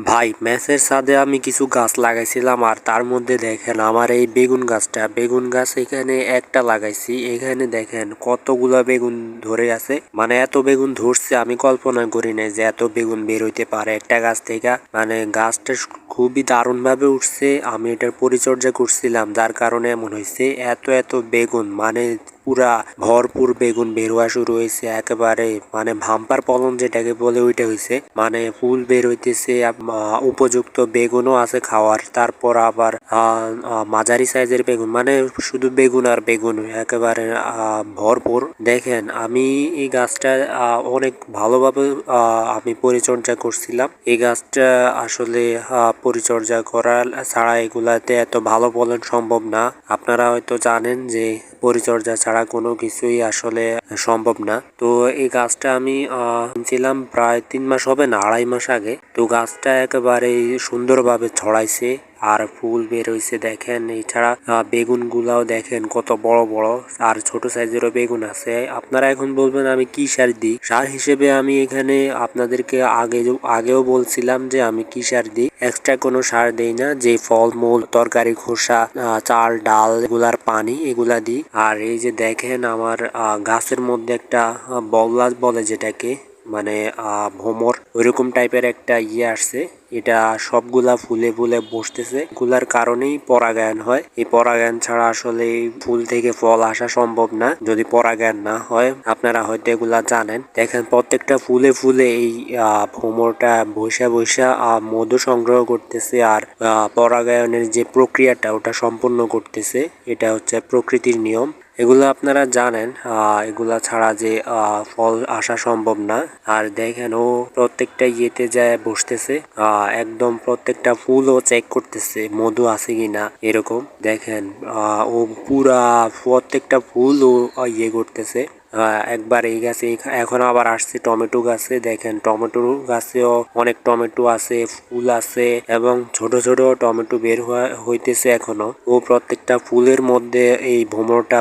ভাই ম্যাচের ছাদে আমি কিছু গাছ লাগাইছিলাম আর তার মধ্যে দেখেন আমার এই বেগুন গাছটা। বেগুন গাছ এখানে একটা লাগাইছি। এখানে দেখেন কতগুলা বেগুন ধরে আছে। মানে এত বেগুন ধরছে আমি কল্পনা করি নাই যে এত বেগুন বের হইতে পারে একটা গাছ থেকে। মানে গাছটা খুবই দারুণ ভাবে উঠছে। আমি এটার পরিচর্যা করছিলাম, যার কারণে এমন হয়েছে এত এত বেগুন মানে পুরা ভরপুর বেগুন বের হওয়া শুরু হয়েছে একেবারে মানে ভাম্পার ফলন যেটাকে বলে ওইটা হয়েছে মানে ফুল বের হইতেছে উপযুক্ত বেগুনও আছে খাওয়ার, তারপর আবার মাঝারি সাইজের বেগুন মানে শুধু বেগুন আর বেগুন, একেবারে ভরপুর। দেখেন, আমি এই গাছটা অনেক ভালোভাবে আমি পরিচর্যা করছিলাম। এই গাছটা আসলে পরিচর্যা করা ছাড়া এগুলাতে এত ভালো ফলন সম্ভব না। আপনারা হয়তো জানেন যে পরিচর্যা ছাড়া কোনো কিছুই আসলে সম্ভব না। তো এই গাছটা আমি ছিলাম প্রায় তিন মাস হবে না, আড়াই মাস আগে। তো গাছটা একেবারে সুন্দরভাবে ছড়াইছে। আর ফুল বের হইছে দেখেন, এছাড়া বেগুন গুলাও দেখেন কত বড় বড় আর ছোট সাইজেরও বেগুন আছে। আপনারা এখন বলবেন, আমি কি সার দিই? সার হিসেবে আমি এখানে আপনাদেরকে আগে আগেও বলছিলাম যে আমি কি সার দিই। এক্সট্রা কোনো সার দেই না, যে ফলমূল, তরকারি, খোসা চাল, ডাল, এগুলার পানি, এগুলা দিই। আর এই যে দেখেন, আমার গাছের মধ্যে একটা বল্লাস বলে যেটাকে মানে ভোমর, ওইরকম টাইপের একটা ইয়ে আসছে। এটা সবগুলা ফুলে ফুলে বসতেছে। গুলার কারণেই পরাগায়ন হয়। এই পরাগায়ন ছাড়া আসলে ফুল থেকে ফল আসা সম্ভব না। যদি পরাগায়ন না হয়, আপনারা হয়তো এগুলা জানেন। দেখেন, প্রত্যেকটা ফুলে ফুলে এই ভ্রমরটা বৈশা বৈশা মধু সংগ্রহ করতেছে আর পরাগায়নের যে প্রক্রিয়াটা, ওটা সম্পন্ন করতেছে। এটা হচ্ছে প্রকৃতির নিয়ম। এগুলো আপনারা জানেন এগুলা ছাড়া যে ফল আসা সম্ভব না। আর দেখেন, ও প্রত্যেকটা ইয়েতে যায় বসতেছে একদম প্রত্যেকটা ফুলও চেক করতেছে, মধু আছে কিনা, এরকম। দেখেন ও পুরা প্রত্যেকটা ফুল ও ইয়ে করতেছে। একবার এই গাছে এখ- এখন আবার আসছে টমেটো গাছে। দেখেন, টমেটো গাছেও অনেক টমেটো আছে, ফুল আছে, এবং ছোট ছোট টমেটো বের হইতেছে এখনও। ও প্রত্যেকটা ফুলের মধ্যে এই ভ্রমরটা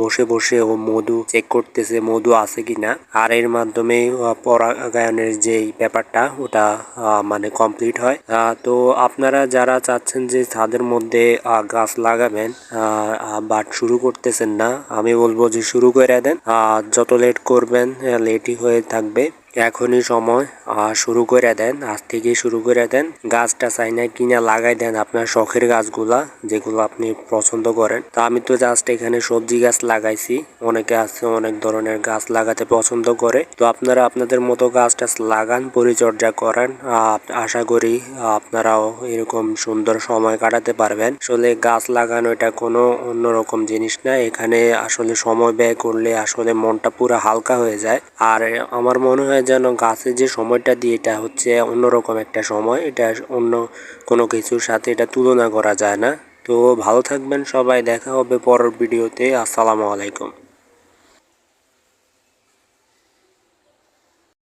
বসে বসে ও মধু চেক করতেছে মধু আছে কিনা। আর এর মাধ্যমে পরাগায়নের যে ব্যাপারটা, ওটা মানে কমপ্লিট হয়। তো আপনারা যারা চাচ্ছেন যে ছাদের মধ্যে গাছ লাগাবেন বাট শুরু করতেছেন না, আমি বলব যে শুরু করে দেন। যত লেট করবেন লেটই হয়ে থাকবে। এখনই সময় আহ, শুরু করে দেন আজ থেকে শুরু করে দেন। গাছটা চাই না কিনা লাগাই দেন আপনার শখের গাছগুলা যেগুলো আপনি পছন্দ করেন। তা আমি তো জাস্ট এখানে সবজি গাছ লাগাইছি অনেকে আছে অনেক ধরনের গাছ লাগাতে পছন্দ করে। তো আপনারা আপনাদের মতো গাছ টাছ লাগান পরিচর্যা করেন আশা করি আপনারাও এরকম সুন্দর সময় কাটাতে পারবেন। আসলে গাছ লাগানো এটা কোনো অন্যরকম জিনিস না এখানে আসলে সময় ব্যয় করলে আসলে মনটা পুরো হালকা হয়ে যায়। আর আমার মনে হয় যেন গাছে যে সময়টা দিই এটা হচ্ছে অন্যরকম একটা সময়, এটা অন্য কোনো কিছুর সাথে এটা তুলনা করা যায় না। তো ভালো থাকবেন সবাই, দেখা হবে পরের ভিডিওতে। আসসালামু আলাইকুম।